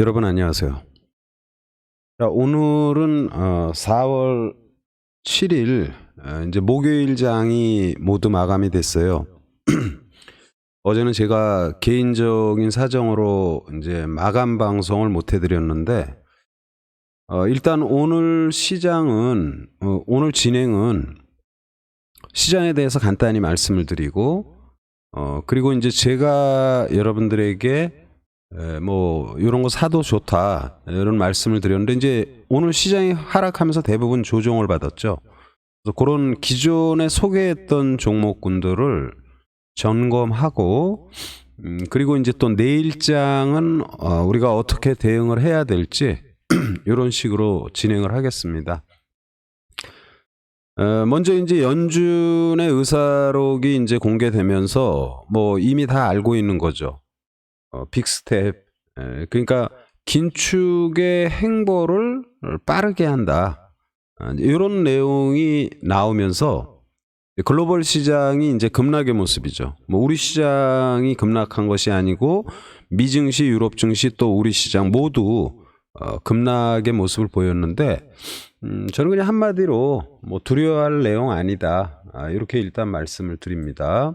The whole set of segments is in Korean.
여러분 안녕하세요. 자, 오늘은 어, 4월 7일 어, 이제 목요일장이 모두 마감이 됐어요. 어제는 제가 개인적인 사정으로 이제 마감 방송을 못 해드렸는데 어, 일단 오늘 시장은 어, 오늘 진행은 시장에 대해서 간단히 말씀을 드리고 어, 그리고 이제 제가 여러분들에게 에, 뭐 이런 거 사도 좋다 이런 말씀을 드렸는데 이제 오늘 시장이 하락하면서 대부분 조정을 받았죠. 그래서 그런 기존에 소개했던 종목군들을 점검하고 음, 그리고 이제 또 내일장은 어, 우리가 어떻게 대응을 해야 될지 이런 식으로 진행을 하겠습니다. 어, 먼저 이제 연준의 의사록이 이제 공개되면서 뭐 이미 다 알고 있는 거죠. 어, 빅스텝. 에, 그러니까 긴축의 행보를 빠르게 한다. 아, 이런 내용이 나오면서 글로벌 시장이 이제 급락의 모습이죠. 뭐 우리 시장이 급락한 것이 아니고 미 증시, 유럽 증시 또 우리 시장 모두 어, 급락의 모습을 보였는데 음, 저는 그냥 한마디로 뭐 두려워할 내용 아니다. 아, 이렇게 일단 말씀을 드립니다.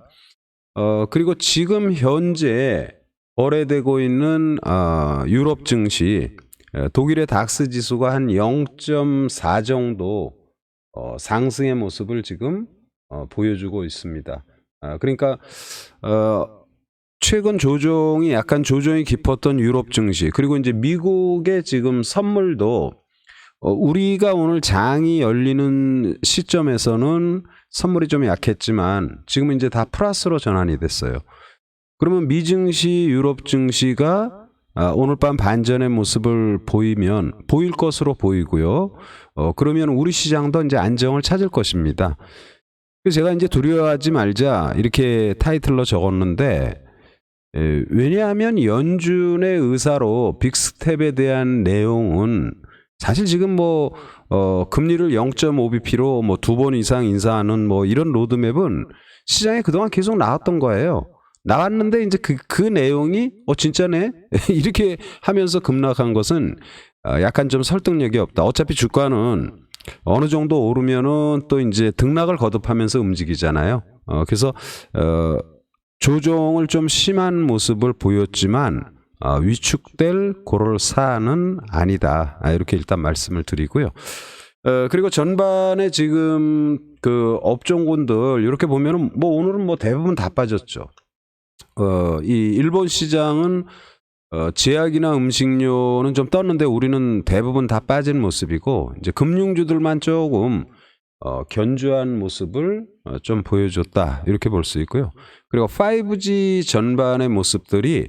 어, 그리고 지금 현재 거래되고 있는 어, 유럽 증시 에, 독일의 닥스 지수가 한 0.4 정도 어, 상승의 모습을 지금 어, 보여주고 있습니다. 아, 그러니까 어, 최근 조정이 약간 조정이 깊었던 유럽 증시 그리고 이제 미국의 지금 선물도 어, 우리가 오늘 장이 열리는 시점에서는 선물이 좀 약했지만 지금 이제 다 플러스로 전환이 됐어요. 그러면 미 증시, 유럽 증시가 아, 오늘 밤 반전의 모습을 보이면 보일 것으로 보이고요. 어, 그러면 우리 시장도 이제 안정을 찾을 것입니다. 제가 이제 두려워하지 말자 이렇게 타이틀로 적었는데 에, 왜냐하면 연준의 의사로 빅스텝에 대한 내용은 사실 지금 뭐 어, 금리를 0.5bp로 뭐 두 번 이상 인사하는 뭐 이런 로드맵은 시장에 그동안 계속 나왔던 거예요. 나왔는데 이제 그, 그 내용이 어 진짜네 이렇게 하면서 급락한 것은 어, 약간 좀 설득력이 없다. 어차피 주가는 어느 정도 오르면은 또 이제 등락을 거듭하면서 움직이잖아요. 어, 그래서 어, 조정을 좀 심한 모습을 보였지만 어, 위축될 그럴 사안은 아니다. 아, 이렇게 일단 말씀을 드리고요. 어, 그리고 전반에 지금 그 업종군들 이렇게 보면은 뭐 오늘은 뭐 대부분 다 빠졌죠. 어, 이 일본 시장은 어, 제약이나 음식료는 좀 떴는데 우리는 대부분 다 빠진 모습이고 이제 금융주들만 조금 어, 견주한 모습을 어, 좀 보여줬다 이렇게 볼 수 있고요. 그리고 5G 전반의 모습들이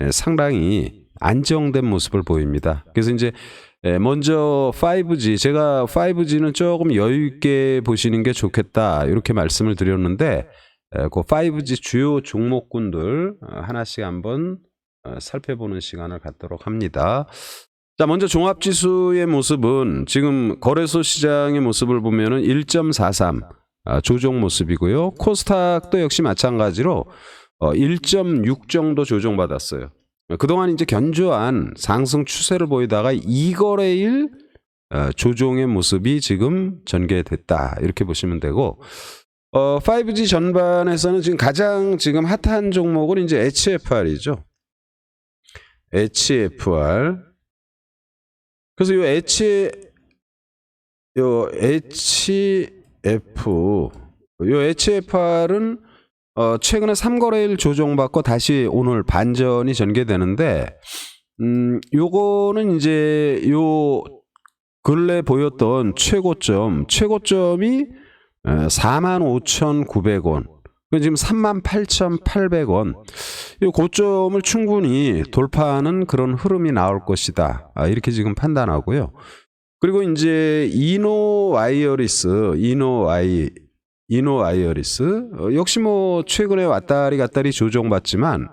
예, 상당히 안정된 모습을 보입니다. 그래서 이제 예, 먼저 5G 제가 5G는 조금 여유 있게 보시는 게 좋겠다 이렇게 말씀을 드렸는데 에, 그 5G 주요 종목군들 어, 하나씩 한번 어, 살펴보는 시간을 갖도록 합니다. 자, 먼저 종합지수의 모습은 지금 거래소 시장의 모습을 보면은 1.43 아, 조정 모습이고요. 코스닥도 역시 마찬가지로 어, 1.6 정도 조정받았어요. 그동안 이제 견조한 상승 추세를 보이다가 이거래일 어, 조정의 모습이 지금 전개됐다. 이렇게 보시면 되고 어, 5G 전반에서는 지금 가장 지금 핫한 종목은 이제 HFR이죠. HFR. 그래서 요 H 요 HF 요 HFR은 어, 최근에 3거래일 조정받고 다시 오늘 반전이 전개되는데 음, 요거는 이제 요 근래 보였던 최고점, 최고점이 45,900원. 지금 38,800원. 이 고점을 충분히 돌파하는 그런 흐름이 나올 것이다. 아, 이렇게 지금 판단하고요. 그리고 이제 이노 와이어리스, 이노 와이, 이노 와이어리스 어, 역시 뭐 최근에 왔다리 갔다리 조정받지만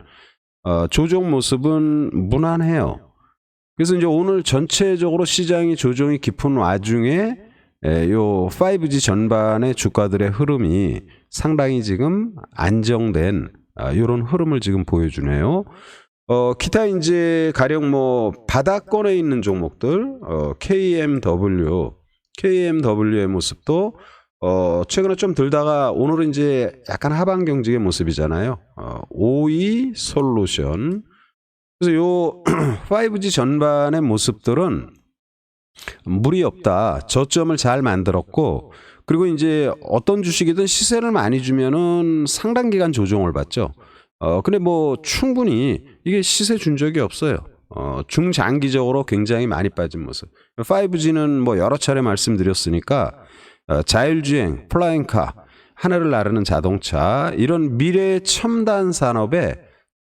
어, 조정 모습은 무난해요. 그래서 이제 오늘 전체적으로 시장이 조정이 깊은 와중에 에, 요 5G 전반의 주가들의 흐름이 상당히 지금 안정된 아, 이런 흐름을 지금 보여주네요. 어, 기타 이제 가령 뭐 바닥권에 있는 종목들, 어, KMW, KMW의 모습도 어, 최근에 좀 들다가 오늘은 이제 약간 하방 경직의 모습이잖아요. 어, OE 솔루션. 그래서 요 5G 전반의 모습들은 무리 없다. 저점을 잘 만들었고 그리고 이제 어떤 주식이든 시세를 많이 주면은 상당 기간 조정을 받죠. 어, 근데 뭐 충분히 이게 시세 준 적이 없어요. 어, 중장기적으로 굉장히 많이 빠진 모습. 5G는 뭐 여러 차례 말씀드렸으니까 어, 자율주행, 플라잉카, 하늘을 나르는 자동차 이런 미래 첨단 산업에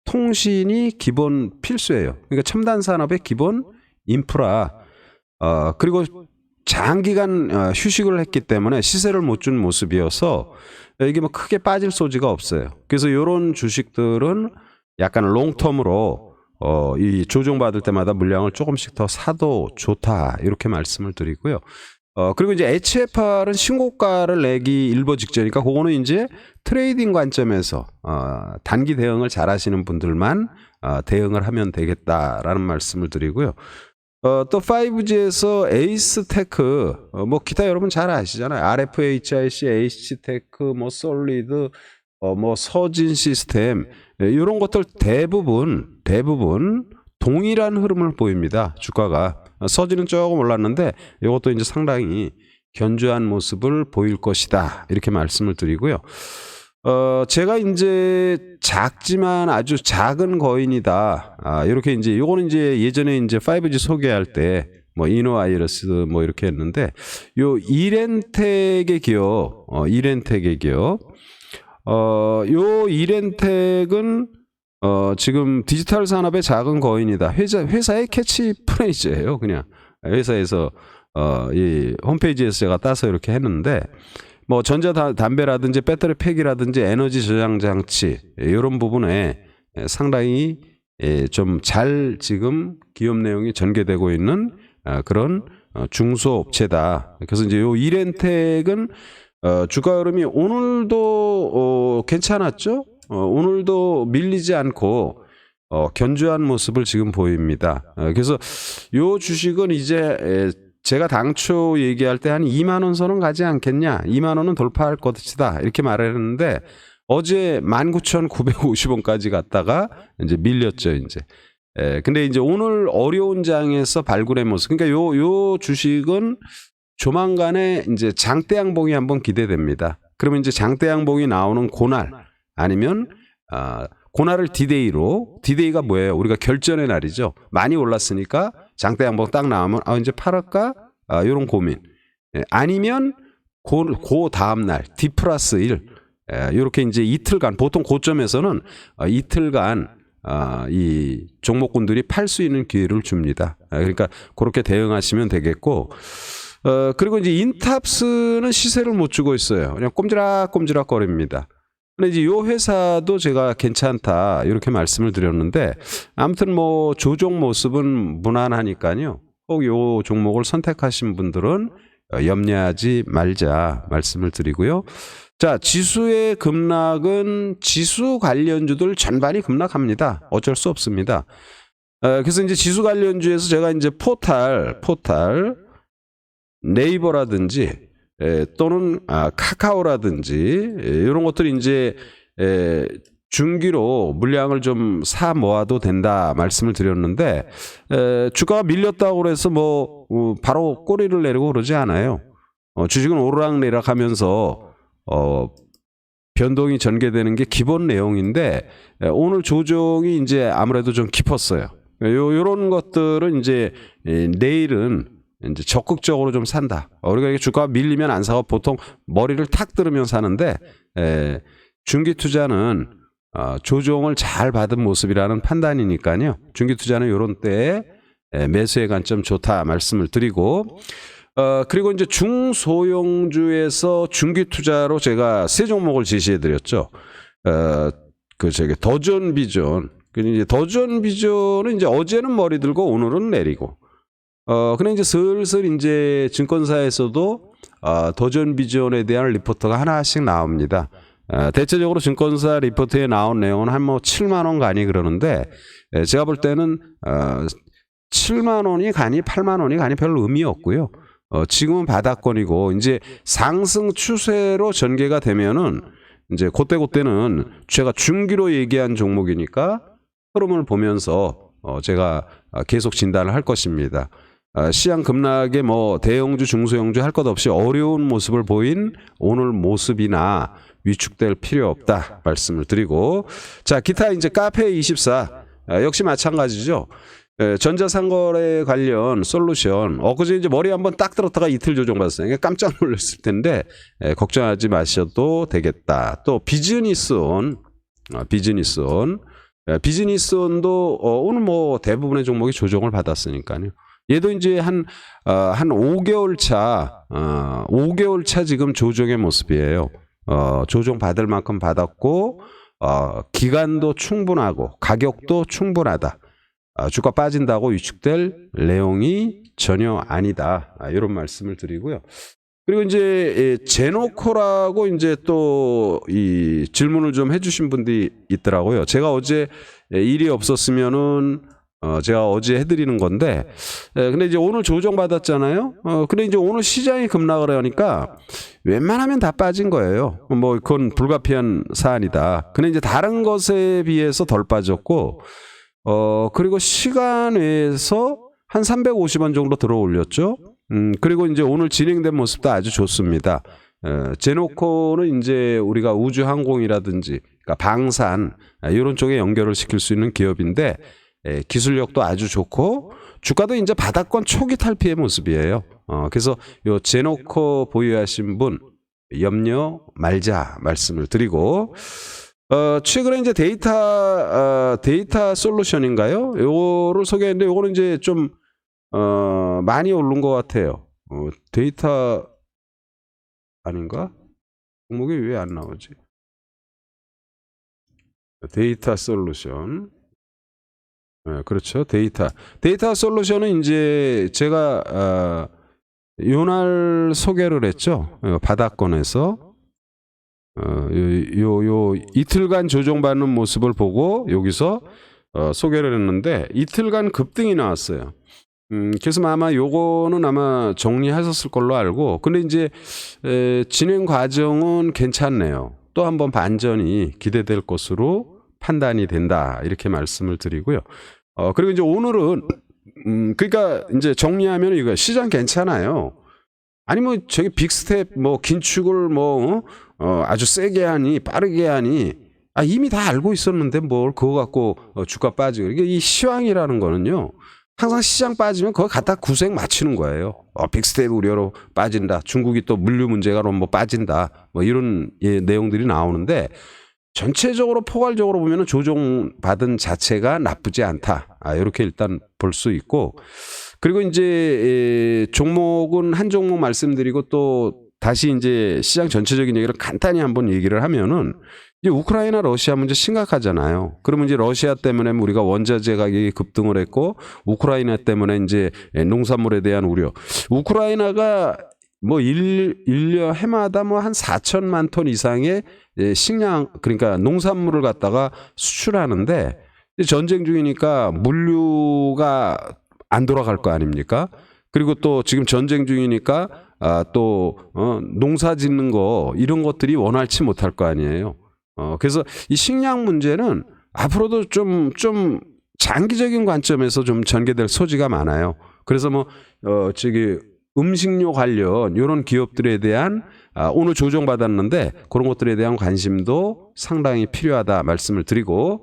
통신이 기본 필수예요. 그러니까 첨단 산업의 기본 인프라 어, 그리고 장기간 어, 휴식을 했기 때문에 시세를 못 준 모습이어서 이게 뭐 크게 빠질 소지가 없어요. 그래서 이런 주식들은 약간 롱텀으로 어, 이 조정받을 때마다 물량을 조금씩 더 사도 좋다 이렇게 말씀을 드리고요. 어, 그리고 이제 HFR은 신고가를 내기 일보 직전이니까 그거는 이제 트레이딩 관점에서 어, 단기 대응을 잘 하시는 분들만 어, 대응을 하면 되겠다라는 말씀을 드리고요. 어, 또 5G에서 에이스 테크, 어, 뭐 기타 여러분 잘 아시잖아요. RFHIC, H테크, 뭐 솔리드, 어, 뭐 서진 시스템 이런 것들 대부분 대부분 동일한 흐름을 보입니다. 주가가 어, 서진은 조금 올랐는데 이것도 이제 상당히 견조한 모습을 보일 것이다 이렇게 말씀을 드리고요. 어, 제가 이제 작지만 아주 작은 거인이다. 아, 이렇게 이제 요거는 이제 예전에 이제 5G 소개할 때 뭐 이노아이러스 뭐 이렇게 했는데 요 이렌텍의 기업, 어, 이렌텍의 기업, 어, 요 이렌텍은 어, 지금 디지털 산업의 작은 거인이다. 회사 회사의 캐치 프레이즈예요, 그냥 회사에서 어, 이 홈페이지에서 제가 따서 이렇게 했는데. 뭐 전자 다- 담배라든지 배터리 팩이라든지 에너지 저장 장치 이런 부분에 상당히 좀 잘 지금 기업 내용이 전개되고 있는 아, 그런 어, 중소업체다. 그래서 이제 요 이렌텍은 어, 주가 흐름이 오늘도 어, 괜찮았죠? 어, 오늘도 밀리지 않고 어, 견조한 모습을 지금 보입니다. 어, 그래서 요 주식은 이제 에, 제가 당초 얘기할 때 한 2만 원 선은 가지 않겠냐. 2만 원은 돌파할 것이다. 이렇게 말했는데 어제 19,950원까지 갔다가 이제 밀렸죠, 이제. 에, 근데 이제 오늘 어려운 장에서 발굴의 모습. 그러니까 요, 요 주식은 조만간에 이제 장대 양봉이 한번 기대됩니다. 그러면 이제 장대 양봉이 나오는 고날 아니면 아, 고날을 디데이로 디데이가 뭐예요? 우리가 결전의 날이죠. 많이 올랐으니까 장대 양봉 딱 나오면 아 이제 팔을까? 아 이런 고민. 예, 아니면 고, 고 다음 날 D 플러스 1 예, 이렇게 이제 이틀간 보통 고점에서는 어, 이틀간 아, 이 종목군들이 팔 수 있는 기회를 줍니다. 아, 그러니까 그렇게 대응하시면 되겠고 어, 그리고 이제 인탑스는 시세를 못 주고 있어요. 그냥 꼼지락꼼지락 거립니다. 근데 이제 요 회사도 제가 괜찮다 이렇게 말씀을 드렸는데 아무튼 뭐 조종 모습은 무난하니까요. 꼭 요 종목을 선택하신 분들은 어, 염려하지 말자 말씀을 드리고요. 자, 지수의 급락은 지수 관련주들 전반이 급락합니다. 어쩔 수 없습니다. 어, 그래서 이제 지수 관련주에서 제가 이제 포탈, 포탈, 네이버라든지 에, 또는 아, 카카오라든지 에, 이런 것들이 이제 에, 중기로 물량을 좀 사 모아도 된다 말씀을 드렸는데 에, 주가가 밀렸다고 그래서 뭐 어, 바로 꼬리를 내리고 그러지 않아요. 어, 주식은 오르락내락하면서 어, 변동이 전개되는 게 기본 내용인데 에, 오늘 조정이 이제 아무래도 좀 깊었어요. 요 요런 것들은 이제 에, 내일은 이제 적극적으로 좀 산다. 어, 우리가 이게 주가가 밀리면 안 사고 보통 머리를 탁 들으면 사는데 에, 중기 투자는 어, 조정을 잘 받은 모습이라는 판단이니까요. 중기 투자는 이런 때에 에, 매수의 관점 좋다 말씀을 드리고 어, 그리고 이제 중소형주에서 중기 투자로 제가 세 종목을 제시해 드렸죠. 어, 그 저기 더존 비전. 그 이제 더존 비전은 이제 어제는 머리 들고 오늘은 내리고 어, 근데 이제 슬슬 이제 증권사에서도 어, 도전 비전에 대한 리포터가 하나씩 나옵니다. 어, 대체적으로 증권사 리포트에 나온 내용은 한 뭐 7만 원 가니 그러는데 에, 제가 볼 때는 어, 7만 원이 가니 8만 원이 가니 별 의미 없고요. 어, 지금은 바닥권이고 이제 상승 추세로 전개가 되면은 이제 그때 그때는 제가 중기로 얘기한 종목이니까 흐름을 보면서 어, 제가 아, 계속 진단을 할 것입니다. 아, 시장 급락에 뭐 대형주 중소형주 할 것 없이 어려운 모습을 보인 오늘 모습이나 위축될 필요 없다 말씀을 드리고 자 기타 이제 카페 24 아, 역시 마찬가지죠. 에, 전자상거래 관련 솔루션 엊그제 이제 머리 한번 딱 들었다가 이틀 조정받았어요. 깜짝 놀랐을 텐데 에, 걱정하지 마셔도 되겠다. 또 비즈니스온 아, 비즈니스온 에, 비즈니스온도 어, 오늘 뭐 대부분의 종목이 조정을 받았으니까요. 얘도 이제 한, 어, 한 5개월 차, 어, 5개월 차 지금 조정의 모습이에요. 어, 조정 받을 만큼 받았고, 어, 기간도 충분하고, 가격도 충분하다. 아, 주가 빠진다고 위축될 내용이 전혀 아니다. 아, 이런 말씀을 드리고요. 그리고 이제 예, 제노코라고 이제 또 이 질문을 좀 해주신 분들이 있더라고요. 제가 어제 예, 일이 없었으면은 어, 제가 어제 해드리는 건데, 예, 근데 이제 오늘 조정 받았잖아요. 어, 근데 이제 오늘 시장이 급락을 하니까 웬만하면 다 빠진 거예요. 뭐 그건 불가피한 사안이다. 근데 이제 다른 것에 비해서 덜 빠졌고, 어, 그리고 시간 외에서 한 350원 정도 들어 올렸죠. 음, 그리고 이제 오늘 진행된 모습도 아주 좋습니다. 어, 제노코는 이제 우리가 우주항공이라든지 그러니까 방산 이런 쪽에 연결을 시킬 수 있는 기업인데 에, 기술력도 아주 좋고 주가도 이제 바닥권 초기 탈피의 모습이에요. 어, 그래서 요 제노코 보유하신 분 염려 말자 말씀을 드리고 어, 최근에 이제 데이터 어, 데이터 솔루션인가요? 요거를 소개했는데 요거는 이제 좀 어, 많이 오른 것 같아요. 어, 데이터 아닌가? 종목이 왜 안 나오지? 데이터 솔루션. 네, 그렇죠. 데이터. 데이터 솔루션은 이제 제가 어, 요날 소개를 했죠. 어, 바닥권에서 어, 요, 요, 요 이틀간 조정받는 모습을 보고 여기서 어, 소개를 했는데 이틀간 급등이 나왔어요. 음, 그래서 아마 요거는 아마 정리하셨을 걸로 알고 근데 이제 에, 진행 과정은 괜찮네요. 또 한번 반전이 기대될 것으로 판단이 된다 이렇게 말씀을 드리고요. 어, 그리고 이제 오늘은 음, 그러니까 이제 정리하면 이거 시장 괜찮아요. 아니 뭐 저기 빅스텝 뭐 긴축을 뭐 어? 어, 아주 세게 하니 빠르게 하니 아 이미 다 알고 있었는데 뭘 그거 갖고 어, 주가 빠지고 이게 이 시황이라는 거는요. 항상 시장 빠지면 그거 갖다 구색 맞추는 거예요. 어, 빅스텝 우려로 빠진다. 중국이 또 물류 문제가 뭐 빠진다. 뭐 이런 예, 내용들이 나오는데 전체적으로 포괄적으로 보면은 조정 받은 자체가 나쁘지 않다. 아, 이렇게 일단 볼 수 있고 그리고 이제 에, 종목은 한 종목 말씀드리고 또 다시 이제 시장 전체적인 얘기를 간단히 한번 얘기를 하면은 이제 우크라이나 러시아 문제 심각하잖아요. 그러면 이제 러시아 때문에 우리가 원자재 가격이 급등을 했고 우크라이나 때문에 이제 농산물에 대한 우려. 우크라이나가 뭐 일, 일년 해마다 뭐 한 4천만 톤 이상의 예, 식량 그러니까 농산물을 갖다가 수출하는데 전쟁 중이니까 물류가 안 돌아갈 거 아닙니까? 그리고 또 지금 전쟁 중이니까 아, 또 어, 농사 짓는 거 이런 것들이 원활치 못할 거 아니에요. 어, 그래서 이 식량 문제는 앞으로도 좀좀 장기적인 관점에서 좀 전개될 소지가 많아요. 그래서 뭐 어, 저기 음식료 관련 이런 기업들에 대한 아, 오늘 조정 받았는데 그런 것들에 대한 관심도 상당히 필요하다 말씀을 드리고.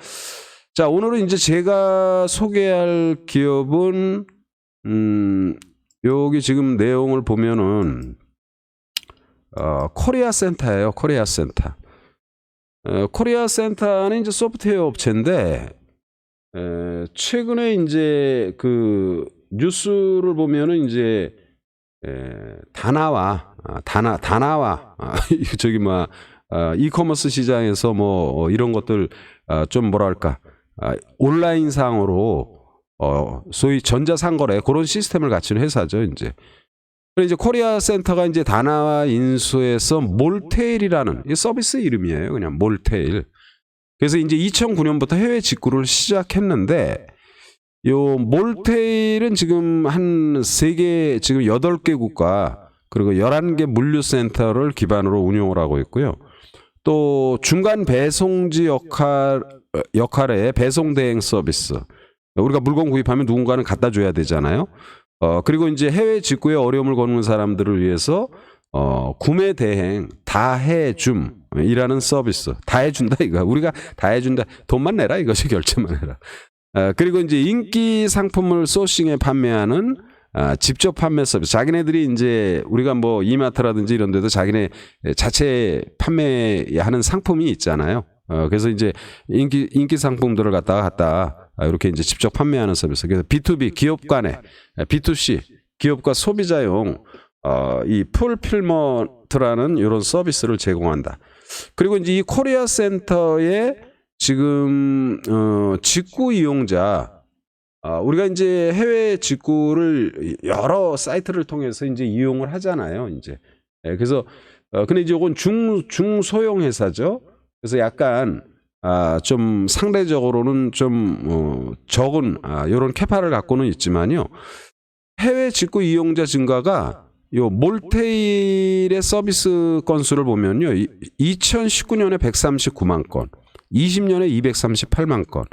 자 오늘은 이제 제가 소개할 기업은 음 여기 지금 내용을 보면은 어, 코리아 센터예요 코리아 센터. 어, 코리아 센터는 이제 소프트웨어 업체인데 에, 최근에 이제 그 뉴스를 보면은 이제 에, 다나와 아, 다나 다나와 아, 저기 뭐 아, 이커머스 시장에서 뭐 어, 이런 것들 아, 좀 뭐랄까 아, 온라인 상으로 어, 소위 전자상거래 그런 시스템을 갖춘 회사죠 이제 이제 코리아 센터가 이제 다나와 인수해서 몰테일이라는 이 서비스 이름이에요. 그냥 몰테일. 그래서 이제 2009년부터 해외 직구를 시작했는데 요 몰테일은 지금 한 세 개 지금 8개 국가 그리고 11개 물류 센터를 기반으로 운영을 하고 있고요. 또 중간 배송지 역할 역할의 배송 대행 서비스. 우리가 물건 구입하면 누군가는 갖다 줘야 되잖아요. 어 그리고 이제 해외 직구에 어려움을 겪는 사람들을 위해서 어 구매 대행 다 해 줌 이라는 서비스. 다 해준다 이거. 우리가 다 해준다. 돈만 내라 이것이 결제만 해라. 어, 그리고 이제 인기 상품을 소싱해 판매하는 아, 직접 판매 서비스. 자기네들이 이제 우리가 뭐 이마트라든지 이런 데도 자기네 자체 판매하는 상품이 있잖아요. 어, 그래서 이제 인기 인기 상품들을 갖다가 갖다 아, 이렇게 이제 직접 판매하는 서비스. 그래서 B2B 기업 간에 B2C 기업과 소비자용 어, 이 풀필먼트라는 이런 서비스를 제공한다. 그리고 이제 이 코리아 센터에 지금 어, 직구 이용자 아, 우리가 이제 해외 직구를 여러 사이트를 통해서 이제 이용을 하잖아요. 이제 예, 그래서 어, 근데 이제 이건 중 중소형 회사죠. 그래서 약간 아, 좀 상대적으로는 좀 어, 적은 아, 이런 캐파를 갖고는 있지만요. 해외 직구 이용자 증가가 요 몰테일의 서비스 건수를 보면요. 2019년에 139만 건, 20년에 238만 건,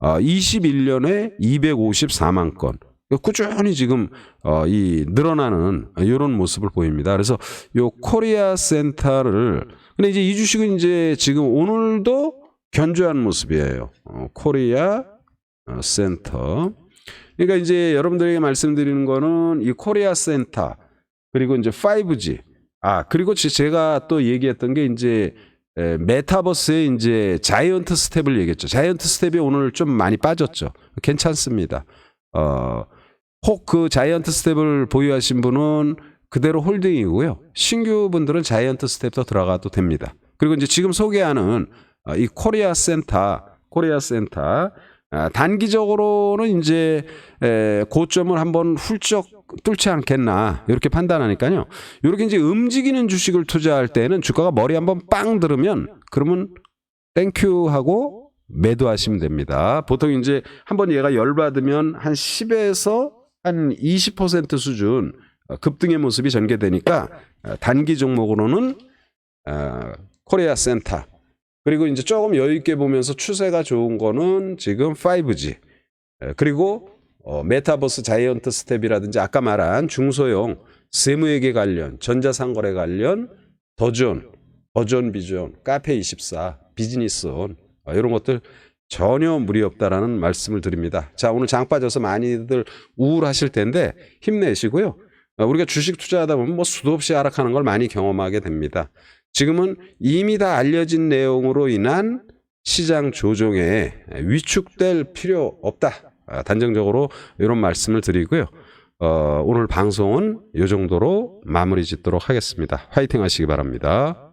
어, 21년에 254만 건. 꾸준히 지금 어, 이 늘어나는 이런 모습을 보입니다. 그래서 요 코리아 센터를 근데 이제 이 주식은 이제 지금 오늘도 견조한 모습이에요. 어, 코리아 어, 센터. 그러니까 이제 여러분들에게 말씀드리는 거는 이 코리아 센터 그리고 이제 5G. 아, 그리고 제- 제가 또 얘기했던 게 이제 에, 메타버스의 이제 자이언트 스텝을 얘기했죠. 자이언트 스텝이 오늘 좀 많이 빠졌죠. 괜찮습니다. 어, 혹 그 자이언트 스텝을 보유하신 분은 그대로 홀딩이고요. 신규 분들은 자이언트 스텝도 들어가도 됩니다. 그리고 이제 지금 소개하는 어, 이 코리아 센터, 코리아 센터 아, 단기적으로는 이제 에, 고점을 한번 훌쩍 뚫지 않겠나 이렇게 판단하니까요. 이렇게 이제 움직이는 주식을 투자할 때는 주가가 머리 한번 빵 들으면 그러면 땡큐 하고 매도하시면 됩니다. 보통 이제 한번 얘가 열 받으면 한 10에서 한 20% 수준 어, 급등의 모습이 전개되니까 어, 단기 종목으로는 어, 코리아 센터 그리고 이제 조금 여유 있게 보면서 추세가 좋은 거는 지금 5G 에, 그리고 어, 메타버스 자이언트 스텝이라든지 아까 말한 중소형 세무회계 관련 전자상거래 관련 더존 더존 비존 카페24 비즈니스온 어, 이런 것들 전혀 무리 없다라는 말씀을 드립니다. 자 오늘 장 빠져서 많이들 우울하실 텐데 힘내시고요. 어, 우리가 주식 투자하다 보면 뭐 수도 없이 하락하는 걸 많이 경험하게 됩니다. 지금은 이미 다 알려진 내용으로 인한 시장 조정에 위축될 필요 없다. 아, 단정적으로 이런 말씀을 드리고요. 어, 오늘 방송은 이 정도로 마무리 짓도록 하겠습니다. 화이팅 하시기 바랍니다.